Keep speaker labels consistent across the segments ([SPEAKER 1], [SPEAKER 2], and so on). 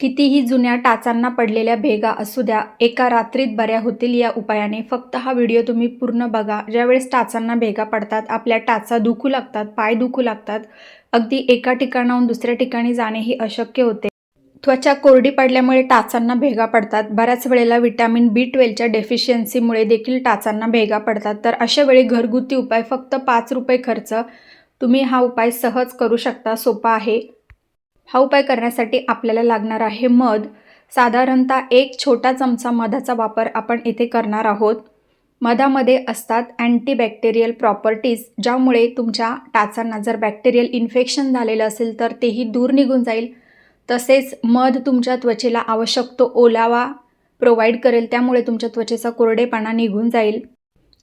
[SPEAKER 1] कितीही जुन्या टाचांना पडलेल्या भेगा असू द्या एका रात्रीत बऱ्या होतील या उपायाने. फक्त हा व्हिडिओ तुम्ही पूर्ण बघा. ज्यावेळेस टाचांना भेगा पडतात आपल्या टाचा दुखू लागतात पाय दुखू लागतात अगदी एका ठिकाणाहून दुसऱ्या ठिकाणी जाणे ही अशक्य होते. त्वचा कोरडी पडल्यामुळे टाचांना भेगा पडतात. बऱ्याच वेळेला विटॅमिन बी ट्वेल्वच्या डेफिशियन्सीमुळे देखील टाचांना भेगा पडतात. तर अशा वेळी घरगुती उपाय फक्त पाच रुपये खर्च तुम्ही हा उपाय सहज करू शकता सोपा आहे. हा उपाय करण्यासाठी आपल्याला लागणार आहे मध. साधारणतः एक छोटा चमचा मधाचा वापर आपण इथे करणार आहोत. मधामध्ये असतात अँटीबॅक्टेरियल प्रॉपर्टीज ज्यामुळे तुमच्या टाचांना जर बॅक्टेरियल इन्फेक्शन झालेलं असेल तर तेही दूर निघून जाईल. तसेच मध तुमच्या त्वचेला आवश्यक तो ओलावा प्रोव्हाइड करेल त्यामुळे तुमच्या त्वचेचा कोरडेपणा निघून जाईल.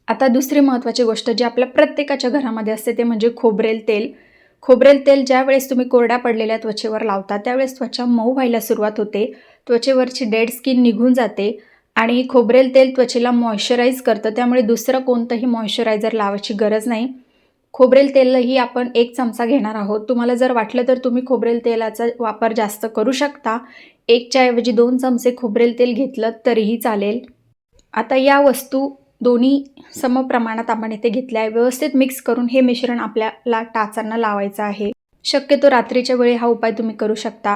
[SPEAKER 1] आता दुसरी महत्त्वाची गोष्ट जी आपल्या प्रत्येकाच्या घरामध्ये असते ते म्हणजे खोबरेल तेल. खोबरेल तेल ज्या वेळेस तुम्ही कोरड्या पडलेल्या त्वचेवर लावता त्यावेळेस त्वचा मऊ व्हायला सुरुवात होते. त्वचेवरची डेड स्किन निघून जाते आणि खोबरेल तेल त्वचेला मॉइश्चराईज करतं. त्यामुळे दुसरं कोणतंही मॉइश्चरायझर लावायची गरज नाही. खोबरेल तेलही आपण एक चमचा घेणार आहोत. तुम्हाला जर वाटलं तर तुम्ही खोबरेल तेलाचा वापर जास्त करू शकता. एकच्याऐवजी दोन चमचे खोबरेल तेल घेतलं तरीही चालेल. आता या वस्तू दोन्ही सम प्रमाणात आपण इथे घेतले आहे. व्यवस्थित मिक्स करून हे मिश्रण आपल्याला टाचांना लावायचं आहे. शक्यतो रात्रीच्या वेळी हा उपाय तुम्ही करू शकता.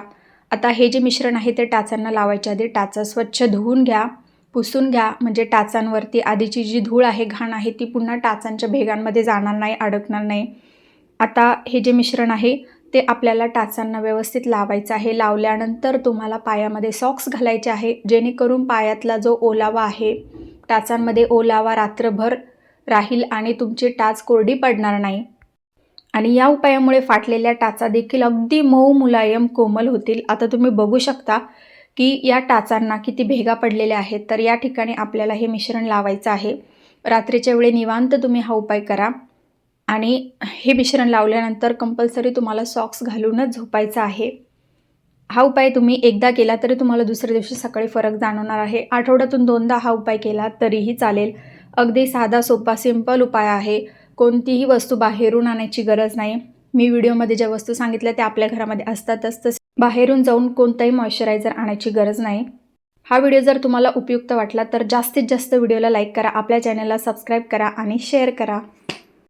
[SPEAKER 1] आता हे जे मिश्रण आहे ते टाचांना लावायच्या आधी. टाचा स्वच्छ धुवून घ्या पुसून घ्या. म्हणजे टाचांवरती आधीची जी धूळ आहे घाण आहे ती पुन्हा टाचांच्या भेगांमध्ये जाणार नाही अडकणार नाही. आता हे जे मिश्रण आहे ते आपल्याला टाचांना व्यवस्थित लावायचं आहे. लावल्यानंतर तुम्हाला पायामध्ये सॉक्स घालायचे आहे. जेणेकरून पायातला जो ओलावा आहे टाचांमध्ये ओलावा रात्रभर राहील आणि तुमची टाच कोरडी पडणार नाही. आणि या उपायामुळे फाटलेल्या टाचा देखील अगदी मऊ मुलायम कोमल होतील. आता तुम्ही बघू शकता की या टाचांना किती भेगा पडलेल्या आहेत. तर या ठिकाणी आपल्याला हे मिश्रण लावायचं आहे. रात्रीच्या वेळी निवांत तुम्ही हा उपाय करा. आणि हे मिश्रण लावल्यानंतर कंपल्सरी तुम्हाला सॉक्स घालूनच झोपायचं आहे. हा उपाय तुम्ही एकदा केला तरी तुम्हाला दुसऱ्या दिवशी सकाळी फरक जाणवणार आहे. आठवड्यातून दोनदा हा उपाय केला तरीही चालेल. अगदी साधा सोपा सिंपल उपाय आहे. कोणतीही वस्तू बाहेरून आणायची गरज नाही. मी व्हिडिओमध्ये ज्या वस्तू सांगितल्या त्या आपल्या घरामध्ये असतातच तसे बाहेरून जाऊन कोणताही मॉइश्चरायझर आणायची गरज नाही. हा व्हिडिओ जर तुम्हाला उपयुक्त वाटला तर जास्तीत जास्त व्हिडिओला लाईक करा आपल्या चॅनलला सबस्क्राईब करा आणि शेअर करा.